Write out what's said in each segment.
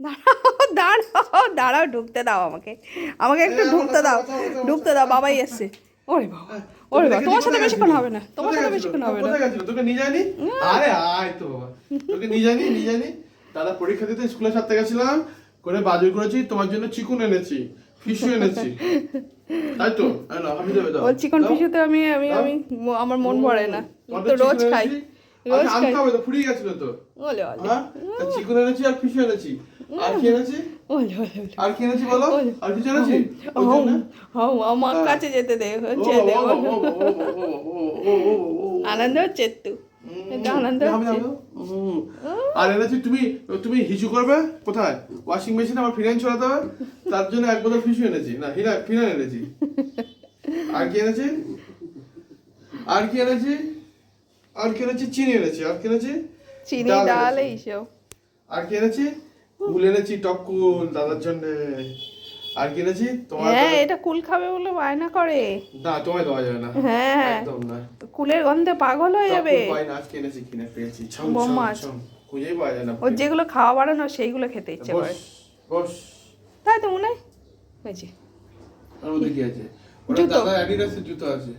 দাঁড়াও দাঁড়াও দাঁড়াও ঢুকতে দাও আমাকে। আমাকে একটু আমার ঢুকতে দাও ঢুকতে দাও বাবাই এসছে। ওরে বাবা ওরে বাবা তোমার সাথে বেশিক্ষণ হবে না তোমার সাথে বেশিক্ষণ হবে না। তোকে নিয়ে যায়নি? আরে আয় তো বাবা তোকে নিয়ে যায়নি নিয়ে যায়নি। দাদা পরীক্ষা দিতে গেছিলাম করে বাজার করেছি তোমার জন্য চিকুন এনেছি ফিশু এনেছি। তাই তো? আমি দেবে দাও। চিকন দাও। পিসুতে আমি আমি আমি আমার মন ভরে না। তো রোজ খাই। রোজ আচ্ছা, আনতে খাই। হবে তো ফুরিয়ে গেছিল তো। ওলে ওলে। হ্যাঁ? চিকেন এনেছি আর ফিশু এনেছি। আর কি আর কি এনেছি আর কিছু যেতে আর তুমি তুমি হিজু করবে কোথায় ওয়াশিং মেশিন আমার ফিনাইন ছড়াতে হবে তার জন্য এক বোতল ফিসু এনেছি না হিরা ফিনাইন এনেছি আর কি এনেছি আর কি এনেছি আর কি এনেছি চিনি এনেছি আর কি এনেছি চিনি ডাল এইসব আর কি এনেছি কুল এনেছি টক কুল দাদার জন্য। আর তোমার হ্যাঁ এটা কুল খাবে বলে বায়না করে। না তোমায় দেওয়া যাবে না। হ্যাঁ। একদম না। কুলের গন্ধে পাগল হয়ে যাবে। কুল পাই না আজকে এনেছি কিনে পেয়েছি। ছম ছম খুঁজেই পাওয়া যায় না ওর যেগুলো খাওয়া বাড়ানো সেইগুলো খেতে ইচ্ছে করে। বস। তাই তো মনে হয়? হয়েছে। আর ওদের কি আছে। দাদা অ্যাডিডাসের জুতো আছে।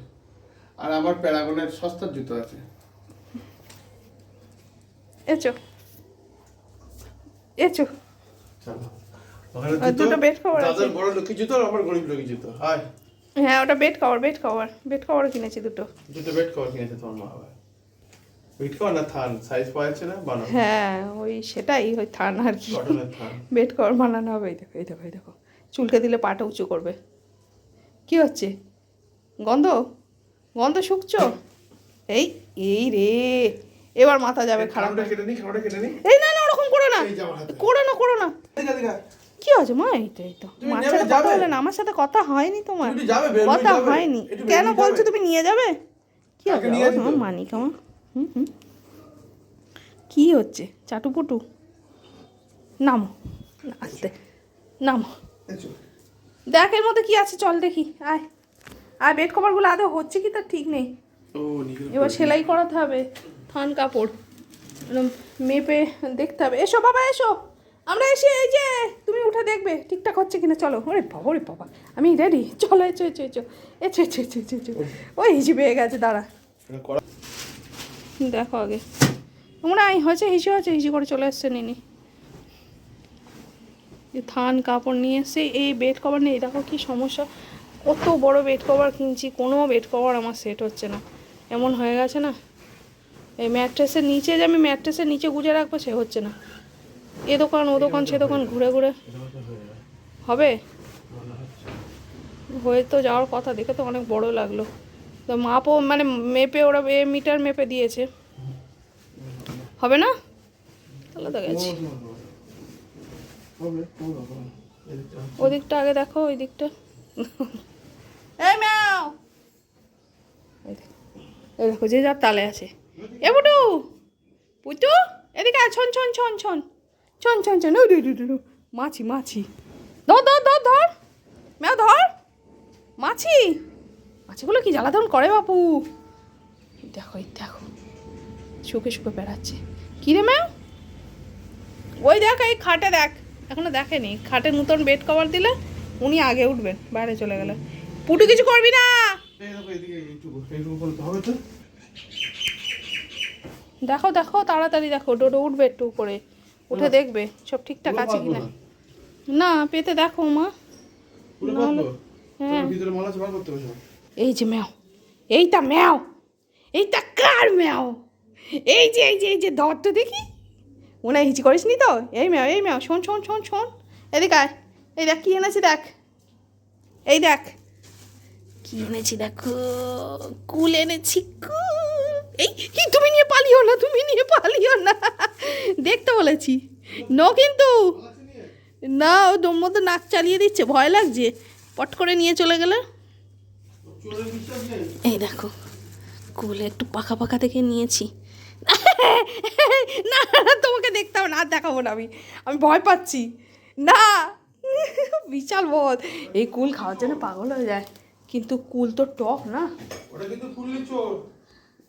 আর আমার প্যারাগনের সস্তার জুতো আছে। এচো এচো দুটো আছে। বড় লোকি জুতো আর আমার গরিব লোকি জুতো। হাই হ্যাঁ ওটা bed cover bed cover bed cover কিনেছি দুটো। দুটো বেড কভার কিনেছে তোমার মা আবার। বেড কভার না থান? সাইজ পাওয়া যাচ্ছে না? বানাও। হ্যাঁ ওই সেটাই ওই থান আর কি। বেড কভার বানানো হবে এই দেখো এই দেখো এই দেখো। চুলকে দিলে পাটা উঁচু করবে। কি হচ্ছে? গন্ধ? গন্ধ শুকছো? এই এই রে। এবার মাথা যাবে খারাপ। কেটে নি খারাপটা কেটে নি। এই না না করো না। করো না। কি আছে মা? এই তো এই তো। মার সাথে কথা? হলে না আমার সাথে কথা হয়নি তোমার। কথা হয়নি। কেন বলছো তুমি নিয়ে যাবে? কি হবে নিয়ে আমার যাবি তো? আমার মানিক আমার হুম হুম। কি হচ্ছে? চাটুপুটু নামো। আস্তে। নামো। দেখ এর মধ্যে কি আছে চল দেখি। আয়। আর বেড কভারগুলো আদৌ হচ্ছে কি? তার ঠিক নেই। এবার সেলাই করাতে হবে। থান কাপড়। মেপে দেখতে হবে। এসো বাবা, এসো। আমরা এসে এই যে, তুমি উঠে দেখবে, ঠিকঠাক হচ্ছে কিনা, চলো। ওরে বাবা ওরে বাবা, আমি রেডি চলো, এসো এসো এসো। এসো এসো এসো এসো এসো। ওই হিসি পেয়ে গেছে, দাঁড়া। দেখো আগে। তোমরা হয়েছে হিসি হয়েছে হিসি করে চলে এসছে নিনি। থান কাপড় নিয়ে এসে এই বেড কভার নেই দেখো কি সমস্যা। কত বড় বেড কভার কিনছি, কোনো বেড কভার আমার সেট হচ্ছে না। এমন হয়ে গেছে না? এই ম্যাট্রেসের নিচে যে আমি ম্যাট্রেসের নিচে গুজে রাখব সে হচ্ছে না। এ দোকান, ও দোকান, সে দোকান, ঘুরে ঘুরে। হবে? হয়ে তো যাওয়ার কথা, দেখে তো অনেক বড় লাগল। তো মাপও মানে মেপে ওরা এ মিটার মেপে দিয়েছে। হবে না? তাহলে তো গেছি। ওদিকটা আগে দেখো, ওই দিকটা। এই এই দেখো, যে যার তালে আছে। এ বুটু পুটু এদিকে ছন ছন ছন ছন। ছন ছন ছন মাছি মাছি। ধর ধর ধর ধর। ম্যাও ধর। মাছি। মাছিগুলো কি জ্বালাতন করে বাপু? দেখো দেখো। শুকে শুকে বেড়াচ্ছে। কী রে ম্যাও ওই দেখ, এই খাটে দেখ। এখনও দেখেনি। খাটের নতুন বেড কভার দিলে উনি আগে উঠবেন, বাইরে চলে গেলে পুটু, কিছু করবি না? দেখো? দেখো তাড়াতাড়ি দেখো ডোডো উঠবে একটু উপরে। উঠে দেখবে সব ঠিকঠাক আছে কিনা। না। না পেতে দেখো মা? হ্যাঁ। এই যে ম্যাও এইটা ম্যাও এইটা কার ম্যাও? এই যে এই যে এই যে ধর তো দেখি। মনে হয় হিচি করিস নি তো? এই ম্যাও এই ম্যাও শোন শোন শোন শোন। এদিকে আয়। এই দেখ কি এনেছি দেখ। এই দেখ। কি এনেছি দেখো? কুল এনেছি কুল এই কি তুমি নিয়ে পালিও না, তুমি নিয়ে পালিও না। দেখতে বলেছি। নো কিন্তু। না, ও তোর মধ্যে নাক চালিয়ে দিচ্ছে, ভয় লাগছে। পট করে নিয়ে চলে গেলে। এই দেখো, কুলে একটু পাকা পাকা থেকে নিয়েছি। না তোমাকে দেখতে হবে না দেখাবো না আমি। আমি ভয় পাচ্ছি। না, বিশাল বদ। এই কুল খাওয়ার জন্য পাগল হয়ে যায়। কিন্তু কুল তো টক না। ওটা কিন্তু।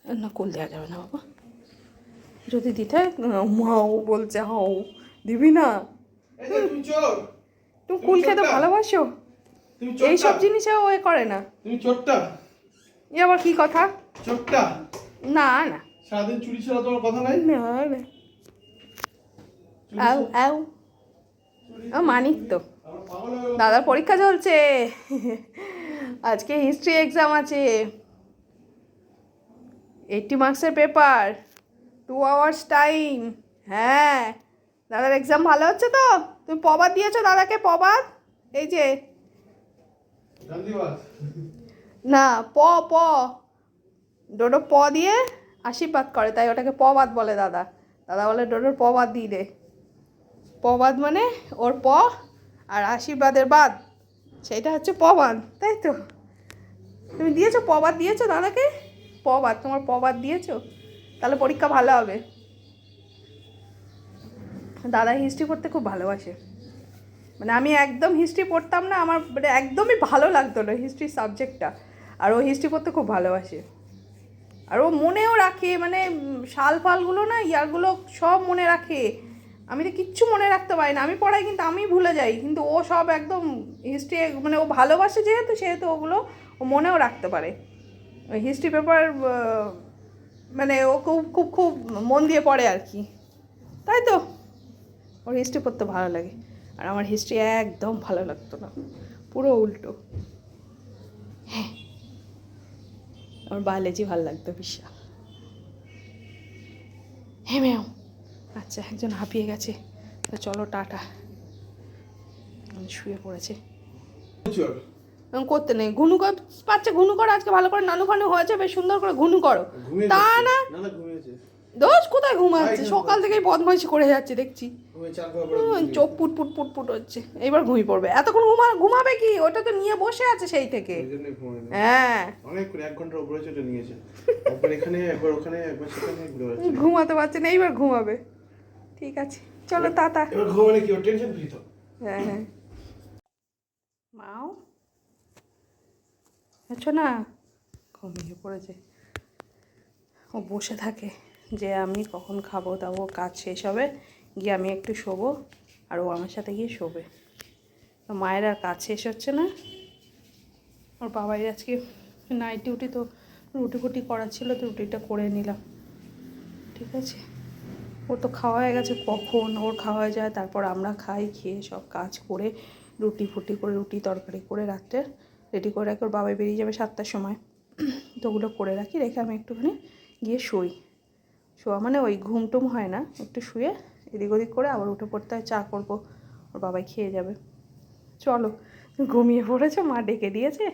না কুল দেওয়া যাবে না বাবা। যদি দিতে হয়, মাও বলছে হাও দিবি না? তুমি কুল খেতে ভালোবাসো? এইসব জিনিসে ও করে না। তুমি চোরটা? এ আবার কি কথা? চোরটা? না না। সারাদিন চুরি ছাড়া তোমার কথা নাই? না না। আউ আউ। ও মানিক তো। দাদার পরীক্ষা চলছে। আজকে হিস্ট্রি এক্সাম আছে। এইটটি মার্কসের পেপার টু আওয়ার্স টাইম হ্যাঁ। দাদার এক্সাম ভালো হচ্ছে তো? তুমি পবাদ দিয়েছ দাদাকে পবাদ এই যে। না প প। ডোডো প দিয়ে আশীর্বাদ করে তাই ওটাকে পবাদ বলে দাদা। দাদা বলে ডোডোর পবাদ দিয়ে দে। পবাদ মানে ওর প আর আশীর্বাদের বাদ। সেইটা হচ্ছে পবাদ তাই তো? তুমি দিয়েছ পবাদ দিয়েছ দাদাকে? পবাদ তোমার পবাদ দিয়েছ? তাহলে পরীক্ষা ভালো হবে। দাদা হিস্ট্রি পড়তে খুব ভালোবাসে। মানে আমি একদম হিস্ট্রি পড়তাম না, আমার মানে একদমই ভালো লাগতো না হিস্ট্রি সাবজেক্টটা আর ও হিস্ট্রি পড়তে খুব ভালোবাসে। আর ও মনেও রাখে মানে সাল ফালগুলো না, ইয়ারগুলো সব মনে রাখে। আমি তো কিচ্ছু মনে রাখতে পারি না। আমি পড়াই কিন্তু আমি ভুলে যাই, কিন্তু ও সব একদম হিস্ট্রি মানে ও ভালোবাসে যেহেতু, সেহেতু ওগুলো ও মনেও রাখতে পারে। হিস্ট্রি পেপার মানে ও খুব খুব খুব মন দিয়ে পড়ে আর কি। তাই তো? ওর হিস্ট্রি পড়তে ভালো লাগে। আর আমার হিস্ট্রি একদম ভালো লাগতো না। পুরো উল্টো। হ্যাঁ। আমার বায়োলজি ভালো লাগতো বিশাল হ্যাঁ ম্যাম আচ্ছা একজন হাঁপিয়ে গেছে। চলো, টাটা। শুয়ে পড়েছে। করতে নেই। ঘুনু কর পাচ্ছে ঘুনু করো আজকে ভালো করে নানু ফানু হয়েছে বেশ সুন্দর করে ঘুনু করো তা না। দোষ কোথায় ঘুমাচ্ছে? সকাল থেকেই বদমাইশি করে যাচ্ছে দেখছি। চোখ পুট পুট পুট পুট হচ্ছে। এবার ঘুমিয়ে পড়বে। এতক্ষণ ঘুমা ঘুমাবে কি? ওটা তো নিয়ে বসে আছে সেই থেকে। হ্যাঁ। অনেক এক ঘণ্টার উপরে চলে নিয়েছে। একবার এখানে একবার ওখানে একবার সেখানে ঘুমাতে পারছে না এইবার ঘুমাবে। ঠিক আছে। চলো তাতা এবার ঘুমালে কি? টেনশন ফ্রি তো। হ্যাঁ হ্যাঁ। মাও? আছো না, ঘুমিয়ে পড়েছে। ও বসে থাকে যে আমি কখন খাব ও কাজ শেষ হবে। গিয়ে আমি একটু শোবো আর ও আমার সাথে গিয়ে শোবে। মায়ের আর কাজ শেষ হচ্ছে না। ওর বাবাই আজকে নাইট ডিউটি তো রুটি ফুটি করা ছিল তো রুটিটা করে নিলাম। ঠিক আছে? ওর তো খাওয়া হয়ে গেছে কখন? ওর খাওয়া যায়, তারপর আমরা খাই, খেয়ে সব কাজ করে রুটি ফুটি করে, রুটি তরকারি করে রাত্রে রেডি করে রাখি, ওর বাবাই বেরিয়ে যাবে সাতটার সময়। তো ওগুলো করে রাখি, রেখে আমি একটুখানি গিয়ে শুই। শোয়া মানে ওই ঘুম টুম হয় না, একটু শুয়ে এদিক ওদিক করে আবার উঠে পড়তে হয়, চা করব, ওর বাবাই খেয়ে যাবে। চলো, ঘুমিয়ে পড়েছো, মা ডেকে দিয়েছে,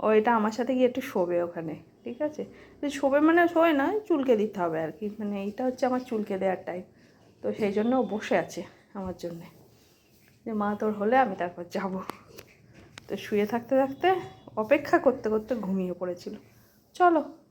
ও এটা আমার সাথে গিয়ে একটু শোবে ওখানে, ঠিক আছে? তো শোবে মানে শোয় না, চুলকে দিতে হবে আর কি মানে এইটা হচ্ছে আমার চুলকে দেওয়ার টাইম তো সেই জন্য ও বসে আছে আমার জন্যে। যে মা তোর হলে, আমি তারপর যাব। তো শুয়ে থাকতে থাকতে অপেক্ষা করতে করতে ঘুমিয়ে পড়েছিল। চলো।